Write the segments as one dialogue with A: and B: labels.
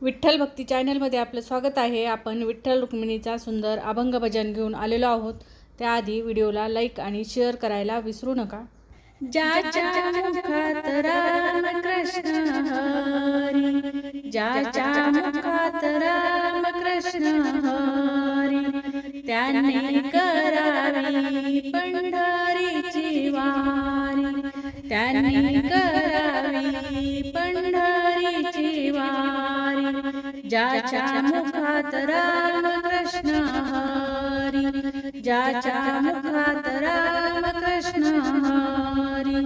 A: विठ्ठल भक्ती चॅनलमध्ये आपलं स्वागत आहे. आपण विठ्ठल रुक्मिणीचा सुंदर अभंग भजन घेऊन आलेलो आहोत. त्याआधी व्हिडिओला लाईक आणि शेअर करायला विसरू नका. ज्याच्या ज्याच्या मुखात रामकृष्ण हरी ज्याच्या मुखात रामकृष्ण हरी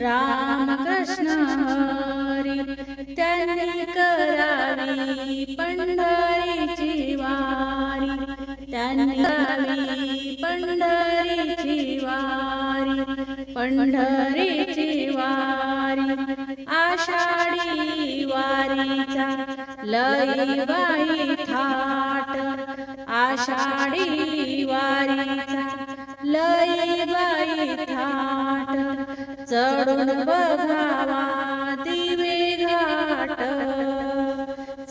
A: रामकृष्ण हरी. त्यांनी करावी पंढरीची वारी त्यांनी करावी पंढरीची वारी पंढरीची वारी. आषाढी वारीचा लई बाई थाट आषाढी वारीचा लई बाई थाट चढून बघावा दिवे घाट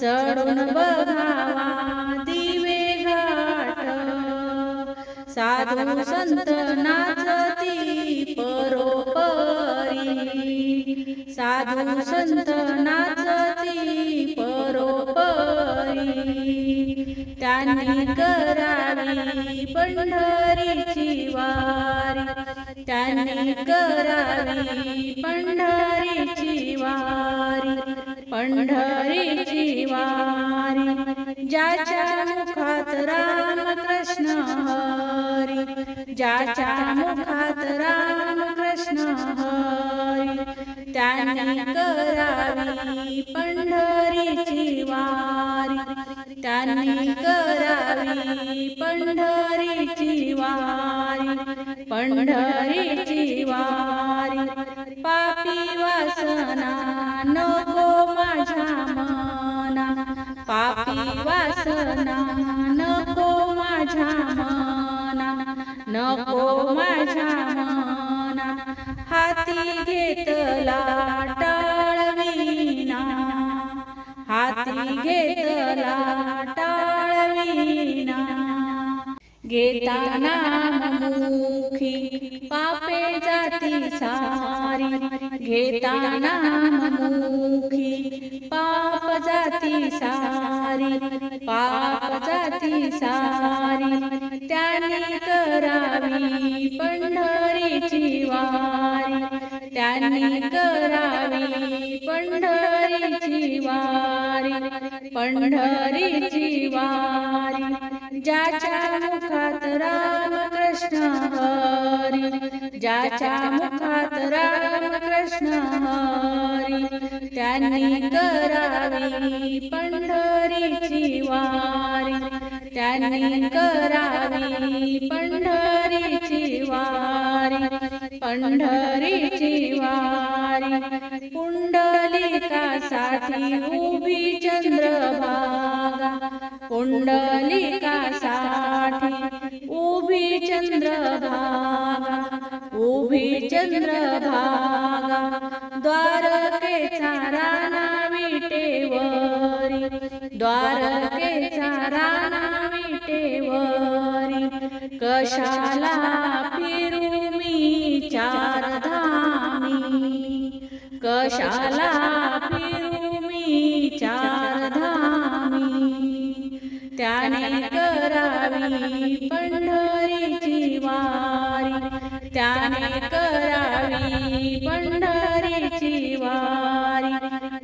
A: चढून बघावा दिवे घाट साधू संत नाचती परोपरी साधू संत त्यांनी करावी पंढरीची वारी त्यांनी करावी पंढरीची वारी पंढरीची वारी ज्याच्या मुखात रामकृष्ण हरी ज्याच्या मुखात राम त्यांनी करावी पंढरीची वारी त्यांनी करावी पंढरीची वारी पंढरीची वारी पापी वासना नको माझ्या मना पापी वासना नको माझ्या मना नको माझ्या मना. हाती घेतला टाळवीना हाती घेतला टाळवीना घेताना मुखी पापे जाती सारी. घेताना मुखी पाप जाती सारी. पाप जाती सारी. त्याने करावी पंढरीची वारी त्यांनी करावी पंढरीची वारी पंढरीची वारी ज्याच्या मुखात रामकृष्ण हरी. ज्याच्या मुखात रामकृष्ण हरी. त्यांनी करावी पंढरीची वारी. त्यांनी करावी पंढरीची वारी. पंढरीची वारी. पुंडलिकासाठी उभी चंद्रभागा. पुंडलिकासाठी उभी चंद्रभागा. उभी चंद्रभागा. द्वारकेचा राणा विटेवरी कशाला फिरू मी चार धामी कशाला फिरू मी चार धामी त्याने करावी पंढरीची वारी त्याने करावी पंढरीची वारी